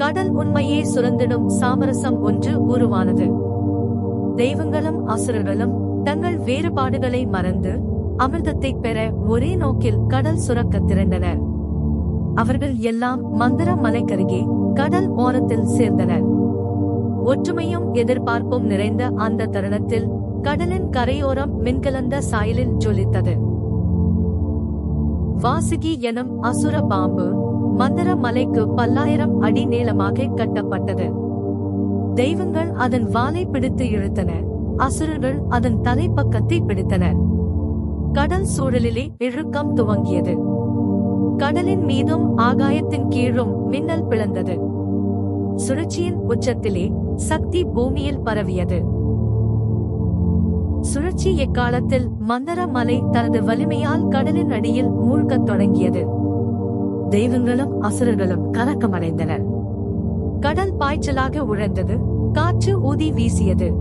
கடல் உண்மையே சுரந்திடும் சாமரசம் ஒன்று உருவானது. தெய்வங்களும் அசுரர்களும் தங்கள் வேறுபாடுகளை மறந்து அமிர்தத்தை பெற ஒரே நோக்கில் கடல் சுரக்க திரண்டனர். அவர்கள் எல்லாம் மந்திர மலைக்கருகே கடல் ஓரத்தில் சேர்ந்தனர். ஒற்றுமையும் எதிர்பார்ப்பும் நிறைந்த அந்த தருணத்தில் கடலின் கரையோரம் மின்கலந்த சாயலில் ஜொலித்தது. வாசுகி எனும் அசுர பாம்பு மந்திர மலைக்கு பல்லாயிரம் அடி நீளமாக கட்டப்பட்டது. தெய்வங்கள் அதன் வாலை பிடித்து இழுத்தன. அசுரர்கள் அதன் தலைப்பக்கத்தை பிடித்தனர். கடல் சூழலிலே இழுக்கம் துவங்கியது. கடலின் மீதும் ஆகாயத்தின் கீழும் மின்னல் பிளந்தது. சுழற்சியின் உச்சத்திலே சக்தி பூமியில் பரவியது. சுழற்சி எக்காலத்தில் மந்தர மலை தனது வலிமையால் கடலின் அடியில் மூழ்கத் தொடங்கியது. தெய்வங்களும் அசுரர்களும் கலக்கமடைந்தனர். கடல் பாய்ச்சலாக உழந்தது. காற்று ஊதி வீசியது.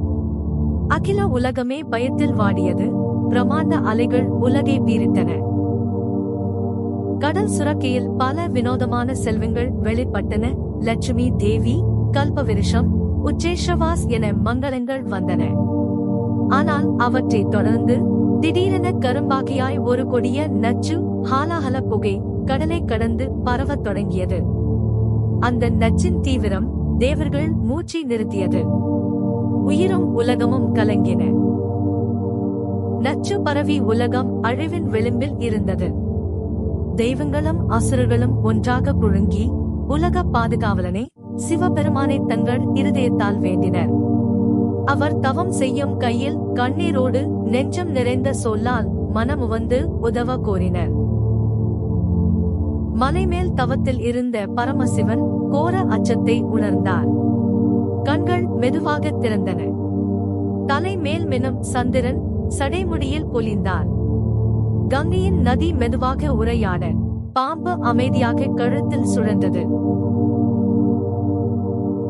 அகில உலகமே பயத்தில் வாடியது. பிரமாண்ட அலைகள் உலகை பீரிட்டன. கடல் சுரக்கையில் பல வினோதமான செல்வங்கள் வெளிப்பட்டன. லட்சுமி தேவி கல்பவிருஷம் உச்சேஷவாஸ் என மங்களங்கள் வந்தன. ஆனால் அவற்றைத் தொடர்ந்து திடீரென கரும்பாகியாய் ஒரு கொடிய நச்சு ஹாலாஹல புகை கடலை கடந்து பரவத் தொடங்கியது. அந்த நச்சின் தீவிரம் தேவர்கள் மூச்சை நிறுத்தியது. உயிரும் உலகமும் கலங்கின. நச்சு பரவி உலகம் அழிவின் விளிம்பில் இருந்தது. தெய்வங்களும் அசுரர்களும் ஒன்றாக குழுங்கி உலக பாதுகாவலனை சிவபெருமானை தங்கள் இருதயத்தால் வேண்டினர். அவர் தவம் செய்யும் கையில் கண்ணீரோடு நெஞ்சம் நிறைந்த சொல்லால் மனமுவந்து உதவ கோரினர். மலைமேல் தவத்தில் இருந்த பரமசிவன் கோர அச்சத்தை உணர்ந்தார். கண்கள் மெதுவாக திறந்தன. தலை மேல் மெனும் சந்திரன் சடைமுடியில் பொலிந்தார். கங்கையின் நதி மெதுவாக உரையாட பாம்பு அமைதியாக கழுத்தில் சுழந்தது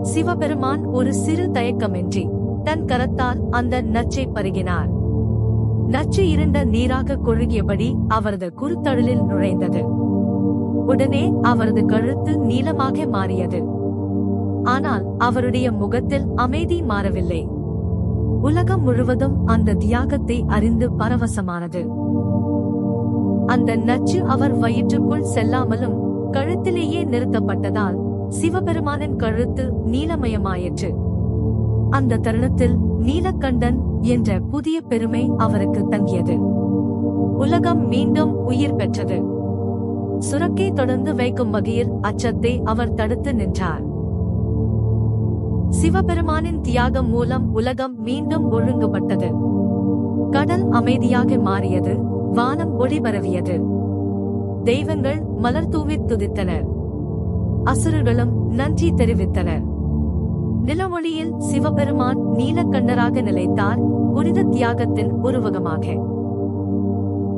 சிவபெருமான் ஒரு சிறு தயக்கமின்றி தன் கரத்தால் அந்த நச்சை பருகினார். நச்சு இருண்ட நீராக கொழுகியபடி அவரது குருத்தழலில் நுழைந்தது. உடனே அவரது கழுத்து நீளமாக மாறியது. ஆனால் அவருடைய முகத்தில் அமைதி மாறவில்லை. உலகம் முழுவதும் அந்த தியாகத்தை அறிந்து பரவசமானது. அந்த நச்சு அவர் வயிற்றுக்குள் செல்லாமலும் கழுத்திலேயே நிறுத்தப்பட்டதால் சிவபெருமானின் கழுத்து நீலமயமாயிற்று அந்த தருணத்தில் நீலக்கண்டன் என்ற புதிய பெருமை அவருக்கு தங்கியது. உலகம் மீண்டும் உயிர் பெற்றது. சுரக்கை தொடர்ந்து வைக்கும் வகையில் அச்சத்தை அவர் தடுத்து நின்றார். சிவபெருமானின் தியாகம் மூலம் உலகம் மீண்டும் ஒழுங்குபட்டது. கடல் அமைதியாக மாறியது வானம் ஒளி பரவியது. தெய்வங்கள் மலர் தூவித் துதித்தனர். அசுரர்களும் நன்றி தெரிவித்தனர். நிலமொழியில் சிவபெருமான் நீலக்கண்ணராக நிலைத்தார் புனித தியாகத்தின் உருவகமாக.